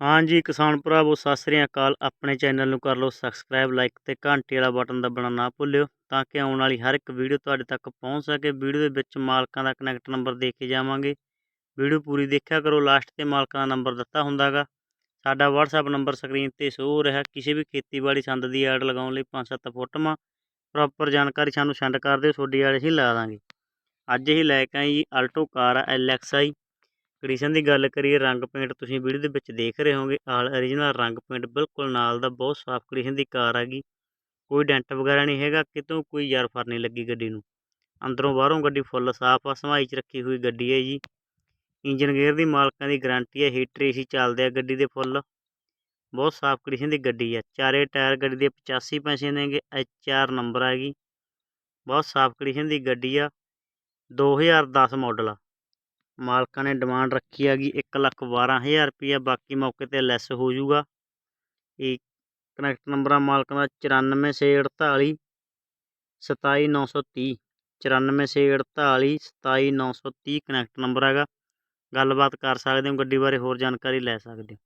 ਹਾਂਜੀ ਕਿਸਾਨ ਭਰਾਵੋ, ਸਤਿ ਸ੍ਰੀ ਅਕਾਲ। ਆਪਣੇ ਚੈਨਲ ਨੂੰ ਕਰ ਲਓ ਸਬਸਕ੍ਰਾਈਬ ਲਾਈਕ ਤੇ ਘੰਟੀ ਵਾਲਾ ਬਟਨ ਦਬਾਉਣਾ ਨਾ ਭੁੱਲਿਓ ਤਾਂ ਕਿ ਆਉਣ ਵਾਲੀ ਹਰ ਇੱਕ ਵੀਡੀਓ ਤੁਹਾਡੇ ਤੱਕ ਪਹੁੰਚ ਸਕੇ। ਵੀਡੀਓ ਦੇ ਵਿੱਚ ਮਾਲਕਾਂ ਦਾ ਕਨੈਕਟ ਨੰਬਰ ਦੇ ਕੇ ਜਾਵਾਂਗੇ। ਵੀਡੀਓ ਪੂਰੀ ਦੇਖਿਆ ਕਰੋ ਲਾਸਟ ਤੇ ਮਾਲਕਾਂ ਦਾ ਨੰਬਰ ਦਿੱਤਾ ਹੁੰਦਾਗਾ। ਸਾਡਾ WhatsApp ਨੰਬਰ ਸਕਰੀਨ ਤੇ ਸ਼ੋ ਹੋ ਰਿਹਾ। ਕਿਸੇ ਵੀ ਖੇਤੀਬਾੜੀ ਸੰਦ ਦੀ ਐਡ ਲਗਾਉਣ ਲਈ 5-7 ਫੋਟੋਆਂ ਪ੍ਰੋਪਰ ਜਾਣਕਾਰੀ ਸਾਨੂੰ ਸੈਂਡ ਕਰ ਦਿਓ, ਤੁਹਾਡੀ ਐਡ ਅਸੀਂ ਲਾ ਦਾਂਗੇ। ਅੱਜ ਹੀ ਲੈ ਕੇ ਆਈ ਜੀ ਆਲਟੋ ਕਾਰ ਆ LXI ਕੰਡੀਸ਼ਨ ਦੀ ਗੱਲ ਕਰੀਏ, ਰੰਗ ਪੇਂਟ ਤੁਸੀਂ ਵੀਡੀਓ ਦੇ ਵਿੱਚ ਦੇਖ ਰਹੇ ਹੋਗੇ ਆਲ origignal ਰੰਗ ਪੇਂਟ ਬਿਲਕੁਲ ਨਾਲ ਦਾ ਬਹੁਤ ਸਾਫ਼ ਕੰਡੀਸ਼ਨ ਦੀ ਕਾਰ ਹੈਗੀ ਕੋਈ ਡੈਂਟ ਵਗੈਰਾ ਨਹੀਂ ਹੈਗਾ, ਕਿਤੋਂ ਕੋਈ ਯਾਰਫਰ ਨਹੀਂ ਲੱਗੀ ਗੱਡੀ ਨੂੰ। ਅੰਦਰੋਂ ਬਾਹਰੋਂ ਗੱਡੀ ਫੁੱਲ ਸਾਫ਼ ਆ, ਸਮਾਈ 'ਚ ਰੱਖੀ ਹੋਈ ਗੱਡੀ ਹੈ ਜੀ। ਇੰਜਨ ਗੇਅਰ ਦੀ ਮਾਲਕਾਂ ਦੀ ਗਾਰੰਟੀ ਹੈ ਹੀਟਰ ਏਸੀ ਚੱਲਦੇ ਆ ਗੱਡੀ ਦੇ ਫੁੱਲ ਬਹੁਤ ਸਾਫ਼ ਕੰਡੀਸ਼ਨ ਦੀ ਗੱਡੀ ਆ, ਚਾਰੇ ਟਾਇਰ ਗੱਡੀ ਦੇ 85 ਪੈਸੇ ਨੇਗੇ ਐਚ ਆਰ ਨੰਬਰ ਹੈਗੀ ਬਹੁਤ ਸਾਫ਼ ਕੰਡੀਸ਼ਨ ਦੀ ਗੱਡੀ ਆ 2010 ਮਾਡਲ ਆ। ਮਾਲਕਾਂ ਨੇ ਡਿਮਾਂਡ ਰੱਖੀ ਹੈਗੀ ਇੱਕ ਲੱਖ ਬਾਰਾਂ ਹਜ਼ਾਰ ਰੁਪਈਆ, ਬਾਕੀ ਮੌਕੇ 'ਤੇ ਲੈਸ ਹੋ ਜਾਊਗਾ। ਇਹ ਕਨੈਕਟ ਨੰਬਰ ਆ ਮਾਲਕਾਂ ਦਾ ਚੁਰਾਨਵੇਂ ਛੇ ਅੜਤਾਲੀ ਸਤਾਈ ਨੌ ਸੌ ਤੀਹ। ਚੁਰਾਨਵੇਂ ਛੇ ਅੜਤਾਲੀ ਸਤਾਈ ਨੌ ਸੌ ਤੀਹ ਕਨੈਕਟ ਨੰਬਰ ਹੈਗਾ। ਗੱਲਬਾਤ ਕਰ ਸਕਦੇ ਹੋ, ਗੱਡੀ ਬਾਰੇ ਹੋਰ ਜਾਣਕਾਰੀ ਲੈ ਸਕਦੇ ਹੋ।